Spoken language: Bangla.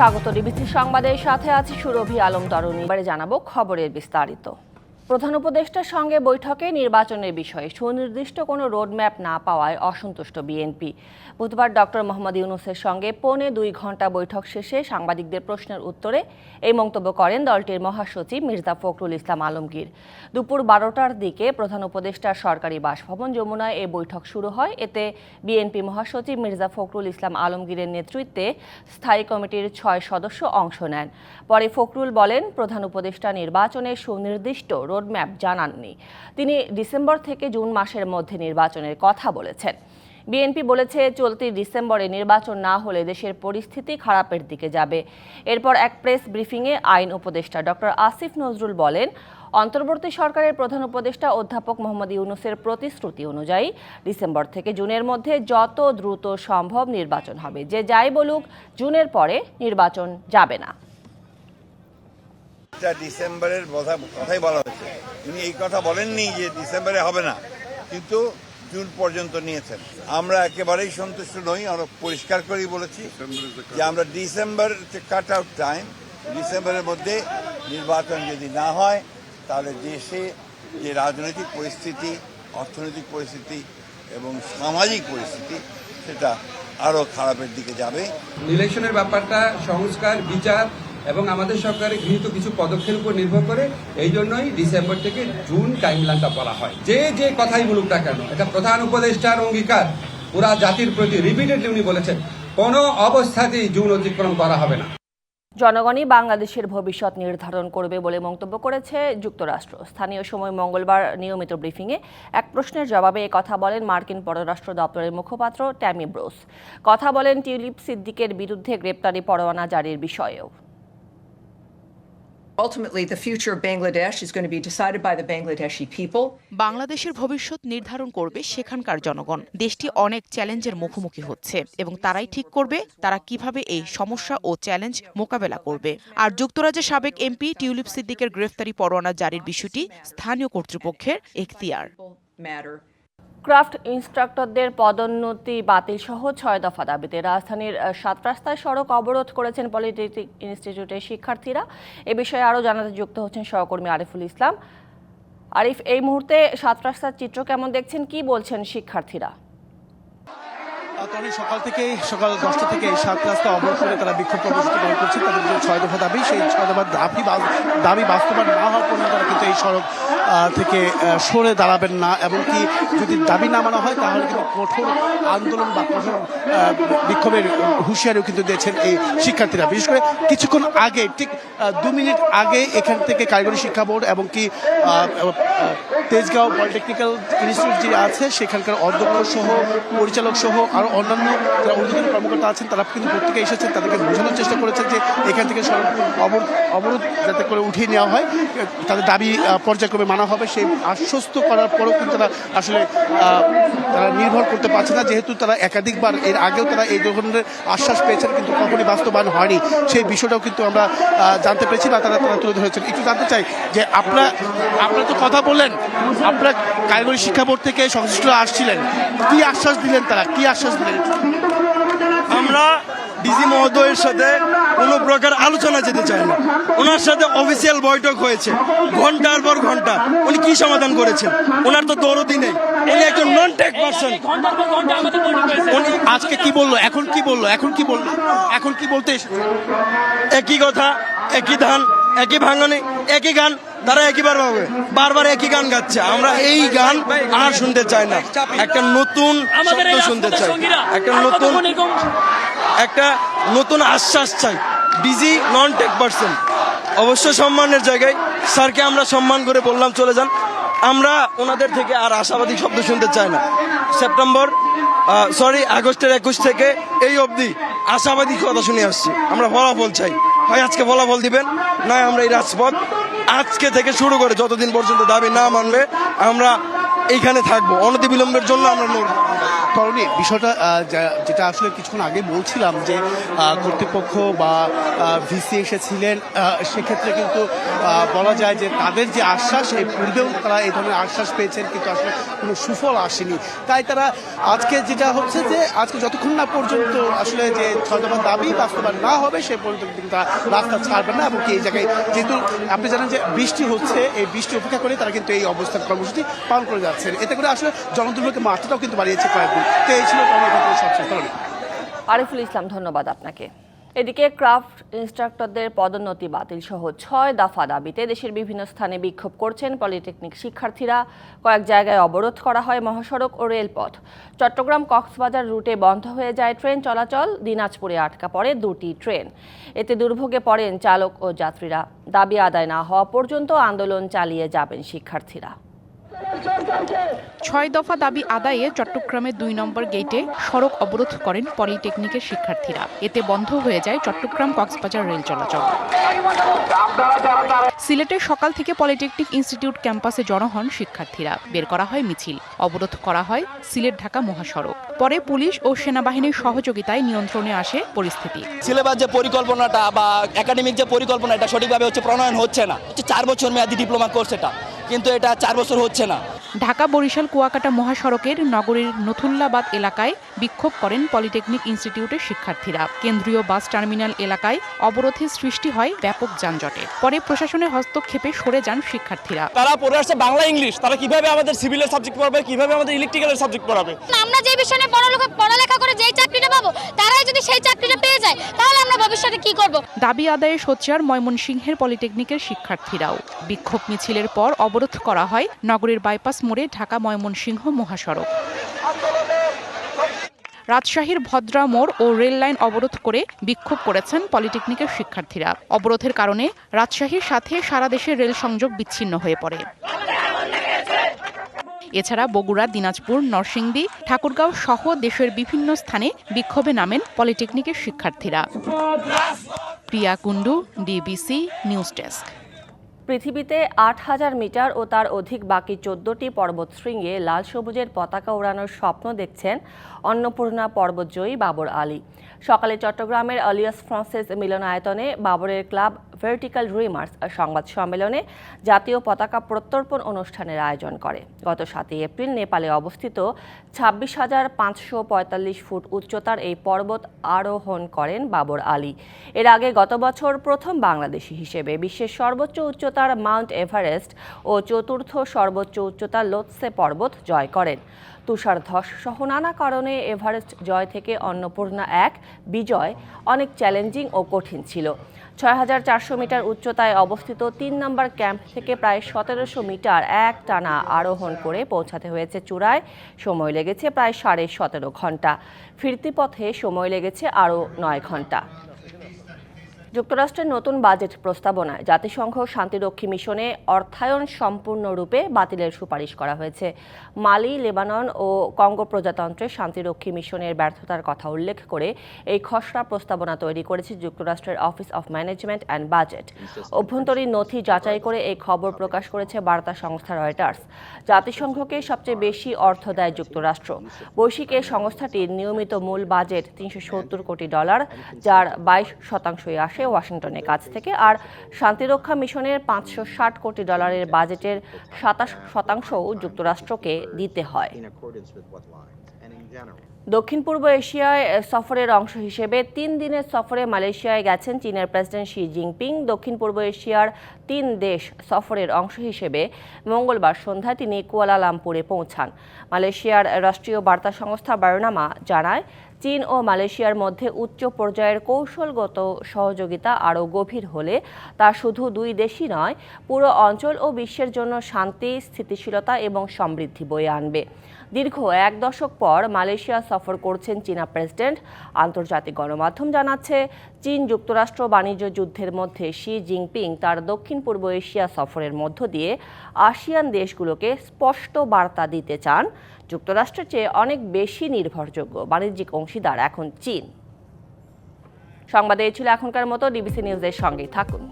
স্বাগত। ডিবিসি সংবাদের সাথে আছি সুরভি আলম তরুণী। এবারে জানাব খবরের বিস্তারিত। প্রধান উপদেষ্টার সঙ্গে বৈঠকে নির্বাচনের বিষয়ে সুনির্দিষ্ট কোনো রোডম্যাপ না পাওয়ায় অসন্তুষ্ট বিএনপি। বুধবার ডক্টর মোহাম্মদ ইউনুসের সঙ্গে পৌনে দুই ঘণ্টা বৈঠক শেষে সাংবাদিকদের প্রশ্নের উত্তরে এই মন্তব্য করেন দলটির মহাসচিব মির্জা ফখরুল ইসলাম আলমগীর। দুপুর বারোটার দিকে প্রধান উপদেষ্টার সরকারি বাসভবন যমুনায় এই বৈঠক শুরু হয়। এতে বিএনপি মহাসচিব মির্জা ফখরুল ইসলাম আলমগীরের নেতৃত্বে স্থায়ী কমিটির ছয় সদস্য অংশ নেন। পরে ফখরুল বলেন, প্রধান উপদেষ্টা নির্বাচনে সুনির্দিষ্ট রোডম্যাপ জানাননি। তিনি ডিসেম্বর থেকে জুন মাসের মধ্যে নির্বাচনের কথা বলেছেন। বিএনপি বলেছে, চলতি ডিসেম্বরে নির্বাচন না হলে দেশের পরিস্থিতি খারাপের দিকে যাবে। এরপর এক প্রেস ব্রিফিংয়ে আইন উপদেষ্টা ডক্টর আসিফ নজরুল বলেন, অন্তর্বর্তী সরকারের প্রধান উপদেষ্টা অধ্যাপক মোহাম্মদ ইউনুসের প্রতিশ্রুতি অনুযায়ী ডিসেম্বর থেকে জুনের মধ্যে যত দ্রুত সম্ভব নির্বাচন হবে। যে যাই বলুক, জুনের পরে নির্বাচন যাবে না। এটা ডিসেম্বরের কথা কথাই বলা হয়েছে। তিনি এই কথা বলেননি যে ডিসেম্বরে হবে না কিন্তু জুন পর্যন্ত নিয়েছেন। আমরা একেবারেই সন্তুষ্ট নই আমরা পরিষ্কার করেই বলেছি যে আমরা ডিসেম্বর কাট আউট টাইম ডিসেম্বরের মধ্যে নির্বাচন যদি না হয় তাহলে দেশে যে রাজনৈতিক পরিস্থিতি অর্থনৈতিক পরিস্থিতি এবং সামাজিক পরিস্থিতি সেটা আরও খারাপের দিকে যাবে। ইলেকশনের ব্যাপারটা সংস্কার বিচার এবং আমাদের সরকারের গৃহীত কিছু পদক্ষেপের উপর নির্ভর করে এই জন্যই ডিসেম্বর থেকে জুন টাইমলাইনটা বলা হয়। যে যে কথাই বলুক না কেন, এটা প্রধান উপদেষ্টার অঙ্গীকার। পুরা জাতির প্রতি রিপিটেডলি উনি বলেছেন, কোনো অবস্থাতেই জুন অতিক্রম করা হবে না। জনগণই বাংলাদেশের ভবিষ্যৎ নির্ধারণ করবে বলে মন্তব্য করেছে যুক্তরাষ্ট্র। স্থানীয় সময় মঙ্গলবার নিয়মিত ব্রিফিংয়ে এক প্রশ্নের জবাবে কথা বলেন মার্কিন পররাষ্ট্র দপ্তরের মুখপাত্র ট্যামি ব্রোস। কথা বলেন টিউলিপ সিদ্দিকের বিরুদ্ধে গ্রেপ্তারি পরোয়ানা জারির বিষয়েও। Ultimately, the future of Bangladesh is going to be decided by the Bangladeshi people. বাংলাদেশের ভবিষ্যৎ নির্ধারণ করবে সেখানকার জনগণ দেশটি অনেক চ্যালেঞ্জের মুখোমুখি হচ্ছে এবং তারাই ঠিক করবে তারা কীভাবে এই সমস্যা ও চ্যালেঞ্জ মোকাবেলা করবে আর যুক্তরাজ্যের সাবেক এমপি টিউলিপ সিদ্দিকের গ্রেফতারি পরোয়ানা জারির বিষয়টি স্থানীয় কর্তৃপক্ষের এখতিয়ার. ক্রাফট ইনস্ট্রাক্টরদের পদোন্নতি বাতিল সহ ছয় দফা দাবিতে রাজধানীর সাত রাস্তায় সড়ক অবরোধ করেছেন পলিটেকনিক ইনস্টিটিউটের শিক্ষার্থীরা। এ বিষয়ে আরও জানাতে যুক্ত হচ্ছেন সহকর্মী আরিফুল ইসলাম। আরিফ, এই মুহূর্তে সাত রাস্তার চিত্র কেমন দেখছেন? কি বলছেন শিক্ষার্থীরা? তখন সকাল থেকে, সকাল দশটা থেকে সাত রাস্তা অবরোধ করে তারা বিক্ষোভ কর্মসূচি করছে তাদের যে ছয় দফা দাবি, সেই ছয় দফা দাবি দাবি বাস্তবায়ন না হওয়া পর্যন্ত তারা কিন্তু এই সড়ক থেকে সরে দাঁড়াবেন না। এবং কি যদি দাবি না মানা হয়, তাহলে কিন্তু কঠোর আন্দোলন বা কঠোর বিক্ষোভের হুঁশিয়ারিও কিন্তু দিয়েছেন এই শিক্ষার্থীরা। বিশেষ করে কিছুক্ষণ আগে, ঠিক দু মিনিট আগে এখান থেকে কারিগরি শিক্ষা বোর্ড এবং কি তেজগাঁও পলিটেকনিক্যাল ইনস্টিটিউট যে আছে, সেখানকার অধ্যক্ষ সহ, পরিচালক সহ আরও অন্যান্য যারা ঊর্ধ্বতন কর্মকর্তা আছেন, তারা কিন্তু প্রত্যেকে এসেছেন, তাদেরকে বোঝানোর চেষ্টা করেছেন যে এখান থেকে অবরোধ অবরোধ যাতে করে উঠিয়ে নেওয়া হয়, তাদের দাবি পর্যায়ক্রমে মানা হবে, সেই আশ্বস্ত করার পরেও কিন্তু তারা আসলে তারা নির্ভর করতে পারছে না। যেহেতু তারা একাধিকবার, এর আগেও তারা এই ধরনের আশ্বাস পেয়েছেন, কিন্তু কখনই বাস্তবায়ন হয়নি। সেই বিষয়টাও কিন্তু আমরা জানতে পেরেছি বা তারা তারা তুলে ধরেছেন। একটু জানতে চাই যে আপনারা আপনারা তো কথা বললেন, আপনারা কারিগরি শিক্ষা বোর্ড থেকে সংশ্লিষ্টরা আসছিলেন। কি আশ্বাস দিলেন তারা? কি আশ্বাস দিলেন? আমরা ডিজি মহোদয়ের সাথে কোনো প্রকার আলোচনা যেতে চাই না। ওনার সাথে অফিসিয়াল বৈঠক হয়েছে ঘণ্টার পর ঘণ্টা উনি কি সমাধান করেছেন? ওনার তো দরদি নেই। উনি একজন নন টেক পার্সন উনি আজকে কি বলল? এখন কি বলল? এখন কি বলল? এখন কি বলতে এসেছে? একই কথা একই ধান। একই ভাঙনে একই গান তারা একইবার পাবে বারবার একই গান গাচ্ছে। আমরা এই গান আর শুনতে চাই না। একটা নতুন শব্দ শুনতে চাই। একটা নতুন একটা নতুন আশ্বাস চাই। বিজি নন টেক পার্সন অবশ্য সম্মানের জায়গায় স্যারকে আমরা সম্মান করে বললাম চলে যান। আমরা ওনাদের থেকে আর আশাবাদী শব্দ শুনতে চাই না। সেপ্টেম্বর সরি আগস্টের একুশ থেকে এই অবধি আশাবাদী কথা শুনে আসছি। আমরা ফলাফল চাই। হয় আজকে বলা বল দিবেন? নয়, আমরা এই রাজপথ আজকে থেকে শুরু করে যতদিন পর্যন্ত দাবি না মানবে, আমরা এইখানে থাকব। অনতি বিলম্বের জন্য আমরা লড়বো। তরুণী বিষয়টা যেটা আসলে কিছুক্ষণ আগে বলছিলাম যে কর্তৃপক্ষ বা ভিসি এসেছিলেন সেক্ষেত্রে কিন্তু বলা যায় যে তাদের যে আশ্বাস এই পূর্বেও তারা এই ধরনের আশ্বাস পেয়েছেন, কিন্তু আসলে কোনো সুফল আসেনি। তাই তারা আজকে যেটা হচ্ছে যে, আজকে যতক্ষণ না পর্যন্ত আসলে যে ছয় দাবি বাস্তবায়ন না হবে, সে পর্যন্ত কিন্তু তারা রাস্তা ছাড়বে না, এবং এই জায়গায় যেহেতু আপনি জানেন যে বৃষ্টি হচ্ছে, এই বৃষ্টি উপেক্ষা করে তারা কিন্তু এই অবস্থান কর্মসূচি পালন করে যাচ্ছেন। এতে করে আসলে জনদুর্ভোগের মাত্রাটাও কিন্তু বাড়িয়েছে কয়েকদিন আরিফুল ইসলাম, ধন্যবাদ আপনাকে। এদিকে ক্রাফট ইনস্ট্রাক্টরদের পদোন্নতি বাতিল সহ ছয় দফা দাবিতে দেশের বিভিন্ন স্থানে বিক্ষোভ করছেন পলিটেকনিক শিক্ষার্থীরা। কয়েক জায়গায় অবরোধ করা হয় মহাসড়ক ও রেলপথ। চট্টগ্রাম কক্সবাজার রুটে বন্ধ হয়ে যায় ট্রেন চলাচল। দিনাজপুরে আটকা পড়ে দুটি ট্রেন। এতে দুর্ভোগে পড়েন চালক ও যাত্রীরা। দাবি আদায় না হওয়া পর্যন্ত আন্দোলন চালিয়ে যাবেন শিক্ষার্থীরা। ছয় দফা দাবি আদায়ে চট্টগ্রামের দুই নম্বর গেটে সড়ক অবরোধ করেন পলিটেকনিকের শিক্ষার্থীরা। এতে বন্ধ হয়ে যায় চট্টগ্রাম কক্সবাজার রেল চলাচল। সিলেটে সকাল থেকে পলিটেকনিক ইনস্টিটিউট ক্যাম্পাসে জড়ো হন শিক্ষার্থীরা। বের করা হয় মিছিল। অবরোধ করা হয় সিলেট ঢাকা মহাসড়ক। পরে পুলিশ ও সেনাবাহিনীর সহযোগিতায় নিয়ন্ত্রণে আসে পরিস্থিতি। সিলেবাস যে পরিকল্পনাটা বা একাডেমিক যে পরিকল্পনা এটা সঠিকভাবে হচ্ছে প্রণয়ন হচ্ছে না। চার বছর মেয়াদি ডিপ্লোমা কোর্স এটা। কিন্তু এটা চার বছর হচ্ছে না। ঢাকা বরিশাল কুয়াকাটা মহাসড়কের নগরীর নথুল্লাবাদ এলাকায় বিক্ষোভ করেন পলিটেকনিক ইনস্টিটিউটের শিক্ষার্থীরা। কেন্দ্রীয় বাস টার্মিনাল এলাকায় অবরোধের সৃষ্টি হয় ব্যাপক যানজটে। পরে প্রশাসনের হস্তক্ষেপে সরে যান শিক্ষার্থীরা। তারা পড়ে আসছে বাংলা ইংলিশ। তারা কীভাবে আমাদের সিভিলের সাবজেক্ট পড়াবে কীভাবে আমাদের ইলেকট্রিক্যালের সাবজেক্ট পড়াবে? আমরা যে বিষয় পড়ালেখা পড়ালেখা করে যেই চাকরিটা পাবো তারাই যদি সেই চাকরিটা পেয়ে যায় তাহলে আমরা ভবিষ্যতে কি করব? দাবি আদায়ে সোচ্চার ময়মনসিংহের পলিটেকনিকের শিক্ষার্থীরাও। বিক্ষোভ মিছিলের পর অবরোধ করা হয় নগরীর বাইপাস মোড়ে ঢাকা ময়মনসিংহ মহাসড়ক। রাজশাহীর ভদ্রা মোড় ও রেল লাইন অবরোধ করে বিক্ষোভ করেছেন পলিটেকনিকের শিক্ষার্থীরা। অবরোধের কারণে রাজশাহীর সাথে সারা দেশের রেল সংযোগ বিচ্ছিন্ন হয়ে পড়ে। এছাড়া বগুড়া, দিনাজপুর, নরসিংদী, ঠাকুরগাঁও সহ দেশের বিভিন্ন স্থানে বিক্ষোভে নামেন পলিটেকনিকের শিক্ষার্থীরা। Priya Kundu DBC news desk. পৃথিবীতে আট হাজার মিটার ও তার অধিক বাকি চোদ্দটি পর্বতশৃঙ্গে লাল সবুজের পতাকা ওড়ানোর স্বপ্ন দেখছেন অন্নপূর্ণা পর্বতজয়ী বাবর আলী। সকালে চট্টগ্রামের আলিয়াস ফ্রান্সিস মিলনায়তনে বাবরের ক্লাব ভার্টিক্যাল ড্রিমার্স সংবাদ সম্মেলনে জাতীয় পতাকা প্রত্যর্পণ অনুষ্ঠানের আয়োজন করে। গত সাতই এপ্রিল নেপালে অবস্থিত ছাব্বিশ হাজার পাঁচশো পঁয়তাল্লিশ ফুট উচ্চতার এই পর্বত আরোহণ করেন বাবর আলী। এর আগে গত বছর প্রথম বাংলাদেশি হিসেবে বিশ্বের সর্বোচ্চ উচ্চতার মাউন্ট এভারেস্ট ও চতুর্থ সর্বোচ্চ উচ্চতার লোৎসে পর্বত জয় করেন। তুষার ধস সহ নানা কারণে এভারেস্ট জয় থেকে অন্নপূর্ণা এক, বিজয় অনেক চ্যালেঞ্জিং ও কঠিন ছিল। ছয় হাজার চারশো মিটার উচ্চতায় অবস্থিত তিন নম্বর ক্যাম্প থেকে প্রায় সতেরোশো মিটার এক টানা আরোহণ করে পৌঁছাতে হয়েছে চূড়ায়। সময় লেগেছে প্রায় সাড়ে সতেরো ঘণ্টা। ফিরতি পথে সময় লেগেছে আরও নয় ঘণ্টা। যুক্তরাষ্ট্রের নতুন বাজেট প্রস্তাবনায় জাতিসংঘ শান্তিরক্ষী মিশনে অর্থায়ন সম্পূর্ণরূপে বাতিলের সুপারিশ করা হয়েছে। মালি, লেবানন ও কঙ্গো প্রজাতন্ত্রের শান্তিরক্ষী মিশনের ব্যর্থতার কথা উল্লেখ করে এই খসড়া প্রস্তাবনা তৈরি করেছে যুক্তরাষ্ট্রের office of management and budget. অভ্যন্তরীণ নথি যাচাই করে এই খবর প্রকাশ করেছে বার্তা সংস্থা রয়টার্স। জাতিসংঘকে সবচেয়ে বেশি অর্থ দেয় যুক্তরাষ্ট্র। বৈশ্বিক এই সংস্থাটির নিয়মিত মূল বাজেট তিনশো সত্তর কোটি ডলার, যার বাইশ শতাংশই আসে ওয়াশিংটনের কাছ থেকে। আর শান্তিরক্ষা মিশনের পাঁচশো ষাট কোটি ডলারের বাজেটের সাতাশ শতাংশও যুক্তরাষ্ট্রকে দিতে হয়। দক্ষিণ পূর্ব এশিয়ায় সফরের অংশ হিসেবে তিন দিনের সফরে মালয়েশিয়ায় গেছেন চীনের প্রেসিডেন্ট শি জিনপিং। দক্ষিণ পূর্ব এশিয়ার তিন দেশ সফরের অংশ হিসেবে মঙ্গলবার সন্ধ্যায় তিনি কুয়ালালামপুরে পৌঁছান। মালয়েশিয়ার রাষ্ট্রীয় বার্তা সংস্থা বায়োনামা জানায় চীন ও মালয়েশিয়ার মধ্যে উচ্চ পর্যায়ের কৌশলগত সহযোগিতা আরও গভীর হলে তা শুধু দুই দেশই নয়, পুরো অঞ্চল ও বিশ্বের জন্য শান্তি, স্থিতিশীলতা এবং সমৃদ্ধি বয়ে আনবে। দীর্ঘ এক দশক পর মালয়েশিয়া সফর করছেন চীনা প্রেসিডেন্ট। আন্তর্জাতিক গণমাধ্যম জানাচ্ছে, চীন যুক্তরাষ্ট্র বাণিজ্য যুদ্ধের মধ্যে শি জিনপিং তার দক্ষিণ পূর্ব এশিয়া সফরের মধ্য দিয়ে আসিয়ান দেশগুলোকে স্পষ্ট বার্তা দিতে চান। যুক্তরাষ্ট্রের চেয়ে অনেক বেশি নির্ভরযোগ্য বাণিজ্যিক অংশীদার এখন চীন। সংবাদে ছিল এখনকার মতো ডিবিসি নিউজের সঙ্গেই থাকুন।